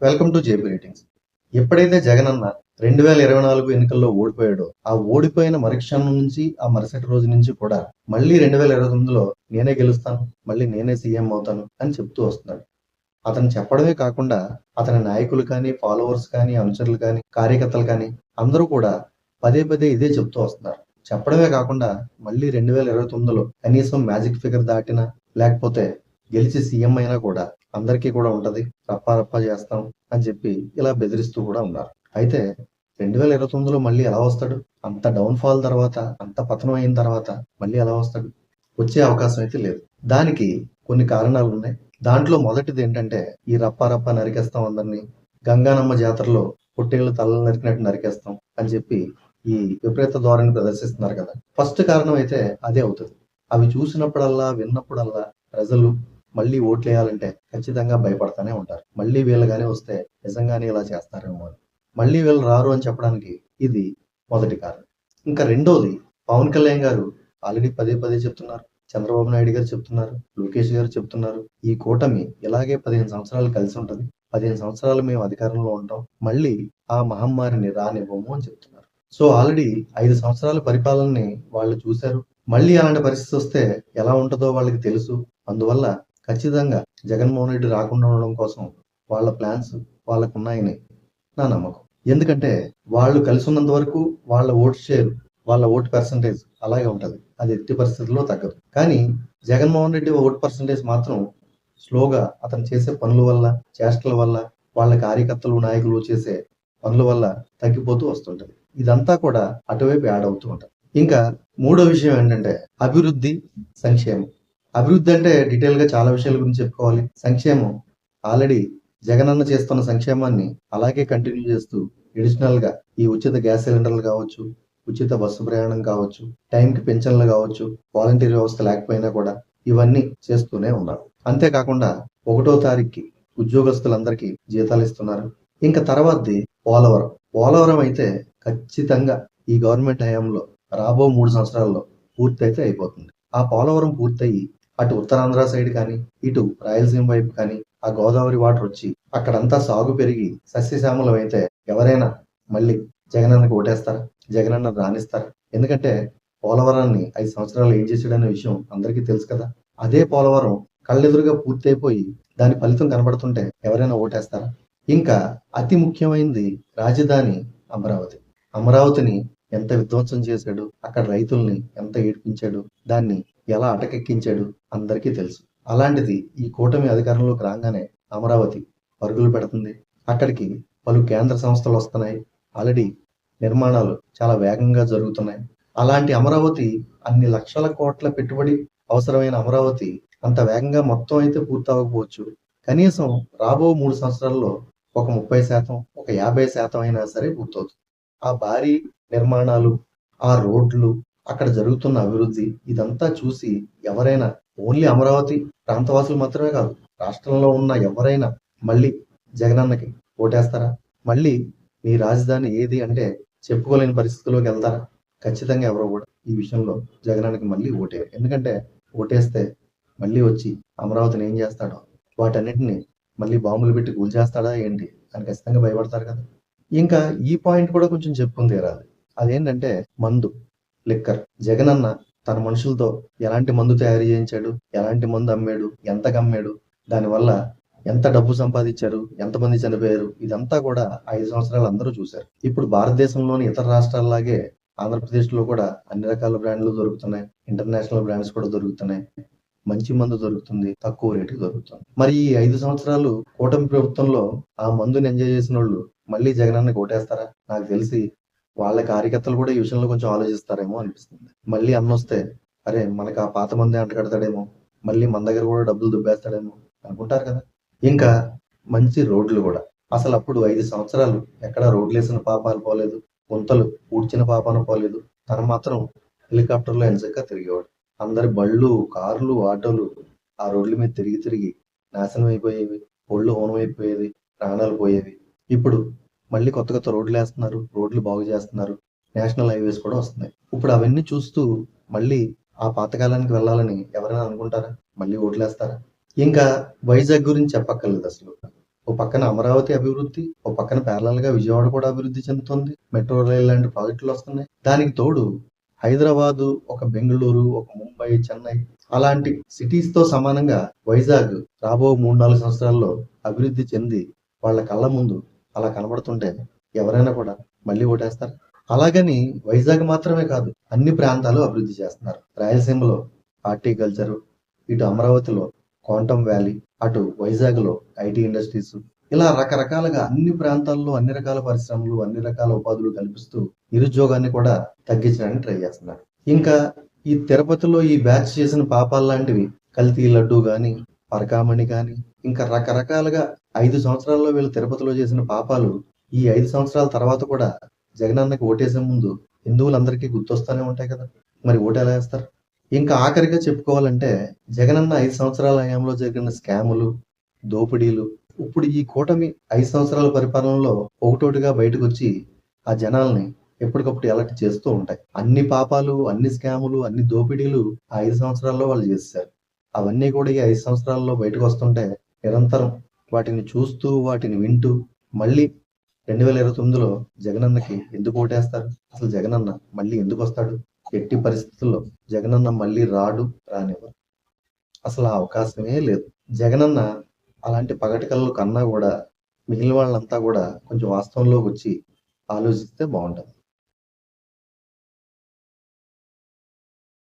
Welcome to JP ratings ఎప్పుడైతే జగన్ అన్న రెండు వేల ఇరవై నాలుగు ఎన్నికల్లో ఓడిపోయాడో ఆ ఓడిపోయిన మరుక్షణం నుంచి ఆ మరుసటి రోజు నుంచి కూడా మళ్ళీ రెండు వేల ఇరవై తొమ్మిదిలో నేనే గెలుస్తాను మళ్ళీ నేనే సీఎం అవుతాను అని చెప్తూ వస్తున్నాడు. అతను చెప్పడమే కాకుండా అతని నాయకులు కానీ ఫాలోవర్స్ కానీ అనుచరులు కానీ కార్యకర్తలు కానీ అందరూ కూడా పదే పదే ఇదే చెప్తూ వస్తున్నారు. చెప్పడమే కాకుండా మళ్ళీ రెండు వేల ఇరవై తొమ్మిదిలో కనీసం మ్యాజిక్ ఫిగర్ దాటినా లేకపోతే గెలిచి సీఎం అయినా కూడా అందరికీ కూడా ఉంటది. రప్పా రప్పా చేస్తాం అని చెప్పి ఇలా బెదిరిస్తూ కూడా ఉన్నారు. అయితే రెండు వేల ఇరవై తొమ్మిదిలో మళ్ళీ ఎలా వస్తాడు? అంత డౌన్ ఫాల్ తర్వాత అంత పతనం అయిన తర్వాత మళ్ళీ ఎలా వస్తాడు? వచ్చే అవకాశం అయితే లేదు. దానికి కొన్ని కారణాలు ఉన్నాయి. దాంట్లో మొదటిది ఏంటంటే ఈ రప్పా రప్పా నరికేస్తాం అందరినీ. గంగానమ్మ జాతరలో పుట్టేళ్ళు తలలు నరికినట్టు నరికేస్తాం అని చెప్పి ఈ విపరీత ధోరణి ప్రదర్శిస్తున్నారు కదా. ఫస్ట్ కారణం అయితే అదే అవుతుంది. అవి చూసినప్పుడల్లా విన్నప్పుడల్లా ప్రజలు మళ్ళీ ఓట్లు వేయాలంటే ఖచ్చితంగా భయపడతానే ఉంటారు. మళ్ళీ వీళ్ళగానే వస్తే నిజంగానే ఇలా చేస్తారేమో అని. మళ్ళీ వీళ్ళు రారు అని చెప్పడానికి ఇది మొదటి కారణం. ఇంకా రెండోది పవన్ కళ్యాణ్ గారు ఆల్రెడీ పదే పదే చెప్తున్నారు. చంద్రబాబు నాయుడు గారు చెప్తున్నారు. లోకేష్ గారు చెప్తున్నారు. ఈ కూటమి ఇలాగే పదిహేను సంవత్సరాలు కలిసి ఉంటుంది. పదిహేను సంవత్సరాలు మేము అధికారంలో ఉంటాం. మళ్ళీ ఆ మహమ్మారిని రానివ్వము అని చెప్తున్నారు. సో ఆల్రెడీ ఐదు సంవత్సరాల పరిపాలనని వాళ్ళు చూశారు. మళ్ళీ అలాంటి పరిస్థితి వస్తే ఎలా ఉంటుందో వాళ్ళకి తెలుసు. అందువల్ల ఖచ్చితంగా జగన్మోహన్ రెడ్డి రాకుండా ఉండడం కోసం వాళ్ళ ప్లాన్స్ వాళ్ళకు ఉన్నాయని నా నమ్మకం. ఎందుకంటే వాళ్ళు కలిసి ఉన్నంత వరకు వాళ్ళ ఓట్ షేర్ వాళ్ళ ఓట్ పర్సంటేజ్ అలాగే ఉంటుంది. అది ఎట్టి పరిస్థితుల్లో తగ్గదు. కానీ జగన్మోహన్ రెడ్డి ఓట్ పర్సంటేజ్ మాత్రం స్లోగా అతను చేసే పనుల వల్ల చేష్టల వల్ల వాళ్ళ కార్యకర్తలు నాయకులు చేసే పనుల వల్ల తగ్గిపోతూ వస్తుంటది. ఇదంతా కూడా అటువైపు యాడ్ అవుతూ ఉంటుంది. ఇంకా మూడో విషయం ఏంటంటే అభివృద్ధి సంక్షేమం. అభివృద్ధి అంటే డీటెయిల్గా చాలా విషయాల గురించి చెప్పుకోవాలి. సంక్షేమం. ఆల్రెడీ జగనన్న చేస్తున్న సంక్షేమాన్ని అలాగే కంటిన్యూ చేస్తూ ఎడిషనల్గా ఈ ఉచిత గ్యాస్ సిలిండర్లు కావచ్చు ఉచిత బస్సు ప్రయాణం కావచ్చు టైంకి పెన్షన్లు కావచ్చు వాలంటీర్ వ్యవస్థ లేకపోయినా కూడా ఇవన్నీ చేస్తూనే ఉన్నారు. అంతేకాకుండా ఒకటో తారీఖుకి ఉద్యోగస్తులందరికీ జీతాలు ఇస్తున్నారు. ఇంకా తర్వాతది పోలవరం. పోలవరం అయితే ఖచ్చితంగా ఈ గవర్నమెంట్ హయాంలో రాబో మూడు సంవత్సరాల్లో పూర్తయితే అయిపోతుంది. ఆ పోలవరం పూర్తయి అటు ఉత్తరాంధ్ర సైడ్ కానీ ఇటు రాయలసీమ వైపు కానీ ఆ గోదావరి వాటర్ వచ్చి అక్కడంతా సాగు పెరిగి సస్యశ్యామలం అయితే ఎవరైనా మళ్ళీ జగనన్నకు ఓటేస్తారా? జగనన్న రాణిస్తారా? ఎందుకంటే పోలవరాన్ని ఐదు సంవత్సరాలు ఏం చేశాడనే విషయం అందరికీ తెలుసు కదా. అదే పోలవరం కళ్ళెదురుగా పూర్తయిపోయి దాని ఫలితం కనబడుతుంటే ఎవరైనా ఓటేస్తారా? ఇంకా అతి ముఖ్యమైనది రాజధాని అమరావతి. అమరావతిని ఎంత విధ్వంసం చేశాడు అక్కడ రైతుల్ని ఎంత ఏడ్పించాడు దాన్ని ఎలా అటకెక్కించాడు అందరికీ తెలుసు. అలాంటిది ఈ కూటమి అధికారంలోకి రాగానే అమరావతి పరుగులు పెడుతుంది. అక్కడికి పలు కేంద్ర సంస్థలు వస్తున్నాయి. ఆల్రెడీ నిర్మాణాలు చాలా వేగంగా జరుగుతున్నాయి. అలాంటి అమరావతి అన్ని లక్షల కోట్ల పెట్టుబడి అవసరమైన అమరావతి అంత వేగంగా మొత్తం అయితే పూర్తవకపోవచ్చు. కనీసం రాబో మూడు సంవత్సరాల్లో ఒక ముప్పై శాతం ఒక యాభై శాతం అయినా సరే పూర్తవుతుంది. ఆ భారీ నిర్మాణాలు ఆ రోడ్లు అక్కడ జరుగుతున్న అభివృద్ధి ఇదంతా చూసి ఎవరైనా ఓన్లీ అమరావతి ప్రాంతవాసులు మాత్రమే కాదు రాష్ట్రంలో ఉన్న ఎవరైనా మళ్ళీ జగనన్నకి ఓటేస్తారా? మళ్ళీ మీ రాజధాని ఏది అంటే చెప్పుకోలేని పరిస్థితిలోకి వెళ్తారా? ఖచ్చితంగా ఎవరో కూడా ఈ విషయంలో జగనానికి మళ్ళీ ఓటే ఎందుకంటే ఓటేస్తే మళ్ళీ వచ్చి అమరావతిని ఏం చేస్తాడో వాటన్నిటిని మళ్ళీ బాంబులు పెట్టి కూల్చేస్తాడా ఏంటి అని ఖచ్చితంగా భయపడతారు కదా. ఇంకా ఈ పాయింట్ కూడా కొంచెం చెప్పుకుని తీరాలి అదేంటంటే మందు. లిక్కర్. జగనన్న తన మనుషులతో ఎలాంటి మందు తయారు చేయించాడు? ఎలాంటి మందు అమ్మాడు? ఎంత అమ్మాడు దానివల్ల ఎంత డబ్బు సంపాదించారు? ఎంతమంది చనిపోయారు? ఇదంతా కూడా ఐదు సంవత్సరాలు అందరూ చూశారు. ఇప్పుడు భారతదేశంలోని ఇతర రాష్ట్రాల్లాగే ఆంధ్రప్రదేశ్లో కూడా అన్ని రకాల బ్రాండ్లు దొరుకుతున్నాయి. ఇంటర్నేషనల్ బ్రాండ్స్ కూడా దొరుకుతున్నాయి. మంచి మందు దొరుకుతుంది. తక్కువ రేటుకి దొరుకుతుంది. మరి ఈ ఐదు సంవత్సరాలు కూటమి ప్రభుత్వంలో ఆ మందుని ఎంజాయ్ చేసిన వాళ్ళు మళ్ళీ జగనన్నకి ఓటేస్తారా? నాకు తెలిసి వాళ్ళ కార్యకర్తలు కూడా ఈ విషయంలో కొంచెం ఆలోచిస్తారేమో అనిపిస్తుంది. మళ్ళీ అన్న వస్తే అరే మనకు ఆ పాత మందే అంటగడతాడేమో మళ్ళీ మన దగ్గర కూడా డబ్బులు దుబ్బేస్తాడేమో అనుకుంటారు కదా. ఇంకా మంచి రోడ్లు కూడా. అసలు అప్పుడు ఐదు సంవత్సరాలు ఎక్కడ రోడ్లు వేసిన పాపాలు పోలేదు. గుంతలు ఊడ్చిన పాపాలు పోలేదు. తను మాత్రం హెలికాప్టర్లో ఎంచక్క తిరిగేవాడు. అందరి బళ్ళు కార్లు ఆటోలు ఆ రోడ్ల మీద తిరిగి తిరిగి నాశనం అయిపోయేవి. ఒళ్ళు హోనం అయిపోయేది. ప్రాణాలు పోయేవి. ఇప్పుడు మళ్ళీ కొత్త కొత్త రోడ్లు వేస్తున్నారు రోడ్లు బాగు చేస్తున్నారు నేషనల్ హైవేస్ కూడా వస్తున్నాయి. ఇప్పుడు అవన్నీ చూస్తూ మళ్ళీ ఆ పాతకాలానికి వెళ్ళాలని ఎవరైనా అనుకుంటారా? మళ్ళీ ఓట్లేస్తారా? ఇంకా వైజాగ్ గురించి చెప్పక్కర్లేదు అసలు. ఓ పక్కన అమరావతి అభివృద్ధి ఓ పక్కన ప్యారలల్గా విజయవాడ కూడా అభివృద్ధి చెందుతుంది. మెట్రో రైల్ లాంటి ప్రాజెక్టులు వస్తున్నాయి. దానికి తోడు హైదరాబాదు ఒక బెంగళూరు ఒక ముంబై చెన్నై అలాంటి సిటీస్తో సమానంగా వైజాగ్ రాబో మూడు నాలుగు సంవత్సరాల్లో అభివృద్ధి చెంది వాళ్ళ కళ్ళ ముందు అలా కనబడుతుంటే ఎవరైనా కూడా మళ్ళీ ఓటేస్తారు. అలాగని వైజాగ్ మాత్రమే కాదు అన్ని ప్రాంతాలు అభివృద్ధి చేస్తున్నారు. రాయలసీమలో హార్టికల్చరు ఇటు అమరావతిలో క్వాంటమ్ వ్యాలీ అటు వైజాగ్లో ఐటీ ఇండస్ట్రీస్ ఇలా రకరకాలుగా అన్ని ప్రాంతాల్లో అన్ని రకాల పరిశ్రమలు అన్ని రకాల ఉపాధులు కల్పిస్తూ నిరుద్యోగాన్ని కూడా తగ్గించడానికి ట్రై చేస్తున్నారు. ఇంకా ఈ తిరుపతిలో ఈ బ్యాచ్ చేసిన పాపాలు లాంటివి కల్తీ లడ్డు గాని పరకామణి కానీ ఇంకా రకరకాలుగా ఐదు సంవత్సరాల్లో వీళ్ళు తిరుపతిలో చేసిన పాపాలు ఈ ఐదు సంవత్సరాల తర్వాత కూడా జగనన్నకి ఓటేసే ముందు హిందువులందరికీ గుర్తొస్తానే ఉంటాయి కదా. మరి ఓటు ఎలా వేస్తారు? ఇంకా ఆఖరిగా చెప్పుకోవాలంటే జగనన్న ఐదు సంవత్సరాల హయాంలో జరిగిన స్కాములు దోపిడీలు ఇప్పుడు ఈ కూటమి ఐదు సంవత్సరాల పరిపాలనలో ఒకటోటిగా బయటకు వచ్చి ఆ జనాల్ని ఎప్పటికప్పుడు ఎలర్ట్ చేస్తూ ఉంటాయి. అన్ని పాపాలు అన్ని స్కాములు అన్ని దోపిడీలు ఆ ఐదు సంవత్సరాల్లో వాళ్ళు చేశారు అవన్నీ కూడా ఈ ఐదు సంవత్సరాల్లో బయటకు వస్తుంటే నిరంతరం వాటిని చూస్తూ వాటిని వింటూ మళ్ళీ రెండు వేల ఇరవై తొమ్మిదిలో జగనన్నకి ఎందుకు ఓటేస్తారు? అసలు జగనన్న మళ్ళీ ఎందుకు వస్తాడు? ఎట్టి పరిస్థితుల్లో జగనన్న మళ్ళీ రాడు రానివ్వరు అసలు ఆ అవకాశమే లేదు. జగనన్న అలాంటి పగటి కళ్ళు కన్నా కూడా మిగిలిన వాళ్ళంతా కూడా కొంచెం వాస్తవంలోకి వచ్చి ఆలోచిస్తే బాగుంటుంది.